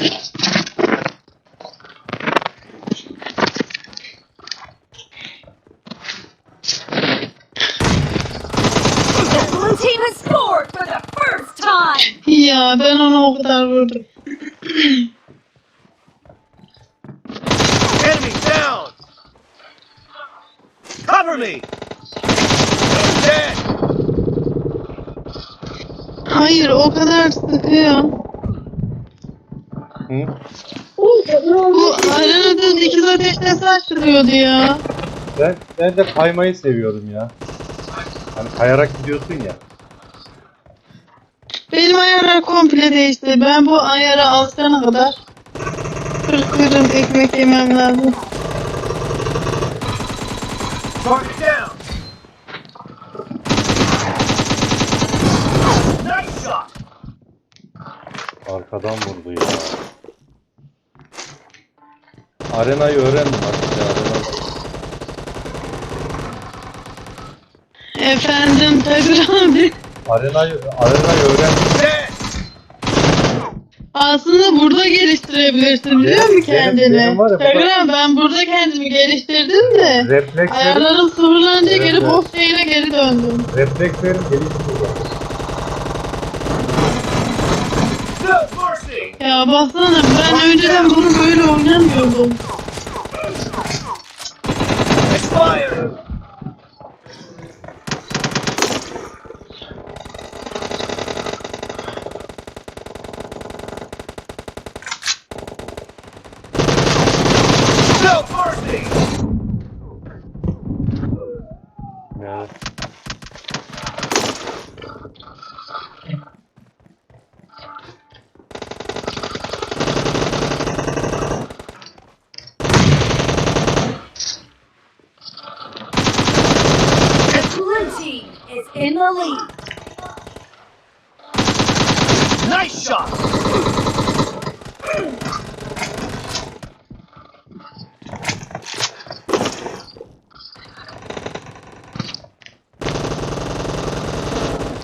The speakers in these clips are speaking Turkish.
The blue team has scored for the first time. Ya ben ona o kadar vurdum. Enemy down! Cover me! Dead! Hayır o kadar sıkıyor. Hı? Bu aranada dikiz ateşte saçlıyordu ya. Ben, ben de kaymayı seviyorum ya. Hani kayarak gidiyorsun ya. Benim ayarlar komple değişti. Ben bu ayara alışana kadar kırk kırın ekmek yemem lazım. Target down! Nice shot! Arkadan vurdu ya. Arenayı öğrendim artık ya. Arena. Efendim Tadir abi. Arenayı, arenayı öğrendim. Aslında burada geliştirebilirsin biliyor Benim- musun kendini? benim var ya, Tadir bak- abi ben burada kendimi geliştirdim de. Reflekslerim, Ayarlarım sıfırlanınca Evet, geri evet. şeyine geri döndüm. reflekslerim gelişti. No mercy! Ya baksana ben önceden bunu böyle oynamıyordum. Expired! No mercy! Yani. The blue team is in the lead. Nice shot!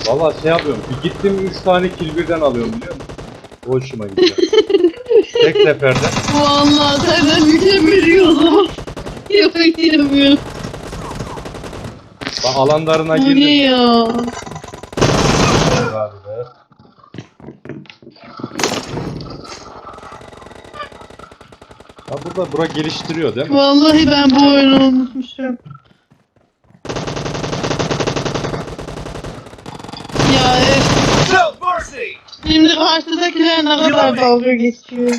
Valla şey yapıyorum. Bir gittim 3 tane kill birden alıyorum biliyor musun? O hoşuma gidiyor. Tek seferde. Vallahi senden mükemmel o zaman. Yapamıyorum. Bak alanlarına Bu ne girdim. ya? Ha burada bura geliştiriyor değil mi? Vallahi ben bu oyunu unutmuşum. Ya evet. Şimdi karşıdakiler ne kadar dalga geçiyor.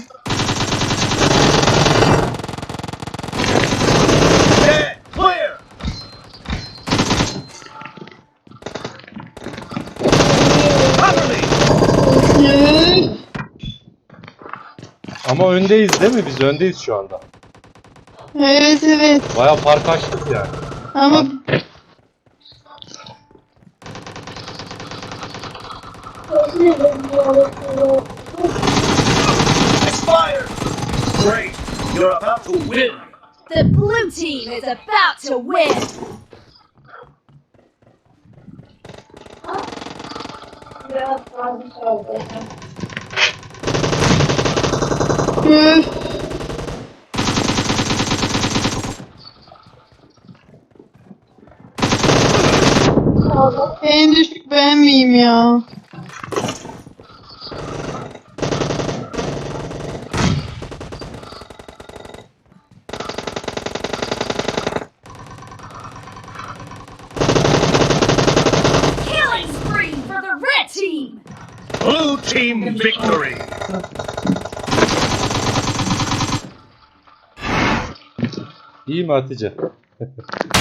Ama öndeyiz değil mi? Biz öndeyiz şu anda. Evet evet. Baya fark açtık yani. Ama Expired! Great! You're about to win! The blue team is about to win. Üf. En düşük ben miyim ya? Killing spree for the red team. Blue team victory! İyi mi Hatice?